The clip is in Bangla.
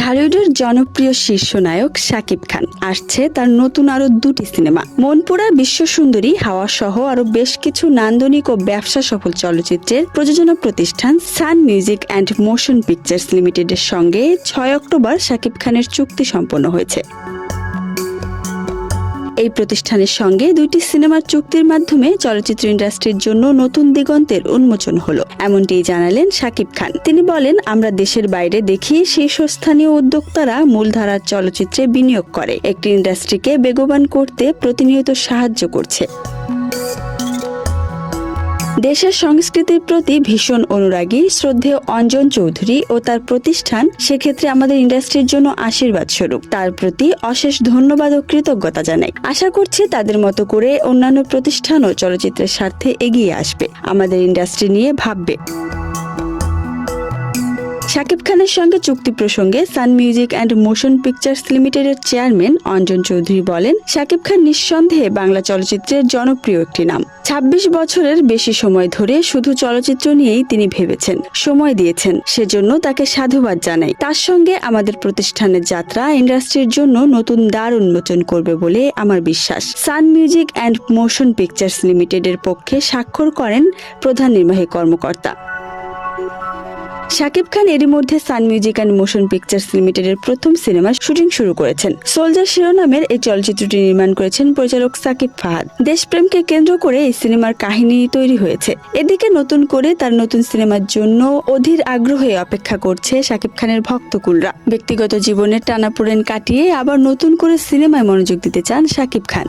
ঢালিউডের জনপ্রিয় শীর্ষ নায়ক শাকিব খান। আসছে তার নতুন আরও দুটি সিনেমা। মনপুরা বিশ্ব সুন্দরী হাওয়া সহ আরও বেশ কিছু নান্দনিক ও ব্যবসা সফল চলচ্চিত্রের প্রযোজনা প্রতিষ্ঠান Sun Music and Motion Pictures লিমিটেডের সঙ্গে ছয় অক্টোবর শাকিব খানের চুক্তি সম্পন্ন হয়েছে। এই প্রতিষ্ঠানের সঙ্গে দুইটি সিনেমার চুক্তির মাধ্যমে চলচ্চিত্র ইন্ডাস্ট্রির জন্য নতুন দিগন্তের উন্মোচন হল। এমনটি জানালেন শাকিব খান। তিনি বলেন, আমরা দেশের বাইরে দেখি শীর্ষস্থানীয় উদ্যোক্তারা মূলধারার চলচ্চিত্রে বিনিয়োগ করে। একটি ইন্ডাস্ট্রিকে বেগবান করতে প্রতিনিয়ত সাহায্য করছে। দেশের সংস্কৃতির প্রতি ভীষণ অনুরাগী, শ্রদ্ধেয় অঞ্জন চৌধুরী ও তার প্রতিষ্ঠান সেক্ষেত্রে আমাদের ইন্ডাস্ট্রির জন্য আশীর্বাদ স্বরূপ। তার প্রতি অশেষ ধন্যবাদ ও কৃতজ্ঞতা জানাই। আশা করছি তাদের মতো করে অন্যান্য প্রতিষ্ঠান ও চলচ্চিত্রের স্বার্থে এগিয়ে আসবে। আমাদের ইন্ডাস্ট্রি নিয়ে ভাববে। শাকিব খানের সঙ্গে চুক্তি প্রসঙ্গে Sun Music and Motion Pictures লিমিটেডের চেয়ারম্যান অঞ্জন চৌধুরী বলেন, শাকিব খান নিঃসন্দেহে বাংলা চলচ্চিত্রের জনপ্রিয় একটি নাম। ২৬ বছরের বেশি সময় ধরে শুধু চলচ্চিত্র নিয়েই তিনি ভেবেছেন, সময় দিয়েছেন, সেজন্য তাকে সাধুবাদ জানাই। তার সঙ্গে আমাদের প্রতিষ্ঠানের যাত্রা ইন্ডাস্ট্রির জন্য নতুন দ্বার উন্মোচন করবে বলে আমার বিশ্বাস। Sun Music and Motion Pictures লিমিটেডের পক্ষে স্বাক্ষর করেন প্রধান নির্বাহী কর্মকর্তা। শাকিব খান এরই মধ্যে Sun Music and Motion Pictures লিমিটেডের প্রথম সিনেমার শুটিং শুরু করেছেন। সোলজার শিরোনামের এই চলচ্চিত্রটি নির্মাণ করেছেন পরিচালক সাকিব ফাহাদ। দেশপ্রেমকে কেন্দ্র করে এই সিনেমার কাহিনী তৈরি হয়েছে। এদিকে নতুন করে তার নতুন সিনেমার জন্য অধীর আগ্রহে অপেক্ষা করছে শাকিব খানের ভক্তকুলরা। ব্যক্তিগত জীবনের টানাপোড়েন কাটিয়ে আবার নতুন করে সিনেমায় মনোযোগ দিতে চান শাকিব খান।